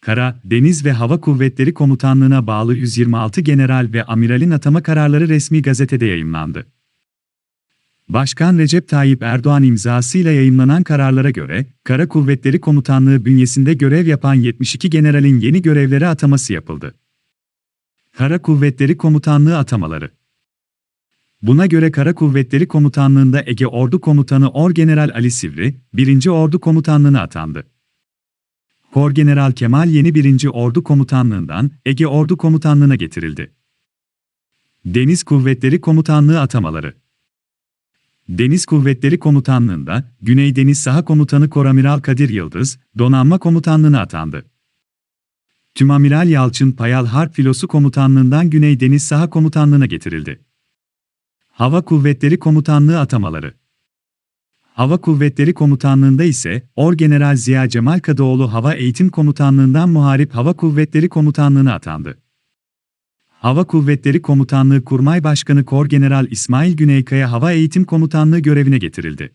Kara, Deniz ve Hava Kuvvetleri Komutanlığı'na bağlı 126 general ve amiralin atama kararları resmi gazetede yayımlandı. Başkan Recep Tayyip Erdoğan imzasıyla yayımlanan kararlara göre, Kara Kuvvetleri Komutanlığı bünyesinde görev yapan 72 generalin yeni görevlere ataması yapıldı. Kara Kuvvetleri Komutanlığı atamaları Buna göre Kara Kuvvetleri Komutanlığı'nda Ege Ordu Komutanı Orgeneral Ali Sivri, 1. Ordu Komutanlığı'na atandı. Korgeneral Kemal Yeni 1. Ordu Komutanlığı'ndan Ege Ordu Komutanlığı'na getirildi. Deniz Kuvvetleri Komutanlığı atamaları Deniz Kuvvetleri Komutanlığı'nda Güney Deniz Saha Komutanı Koramiral Kadir Yıldız, Donanma Komutanlığı'na atandı. Tümamiral Yalçın Payal Harp Filosu Komutanlığı'ndan Güney Deniz Saha Komutanlığı'na getirildi. Hava Kuvvetleri Komutanlığı atamaları Hava Kuvvetleri Komutanlığı'nda ise Orgeneral Ziya Cemal Kadıoğlu Hava Eğitim Komutanlığı'ndan Muharip Hava Kuvvetleri Komutanlığı'na atandı. Hava Kuvvetleri Komutanlığı Kurmay Başkanı Korgeneral İsmail Güneykaya Hava Eğitim Komutanlığı görevine getirildi.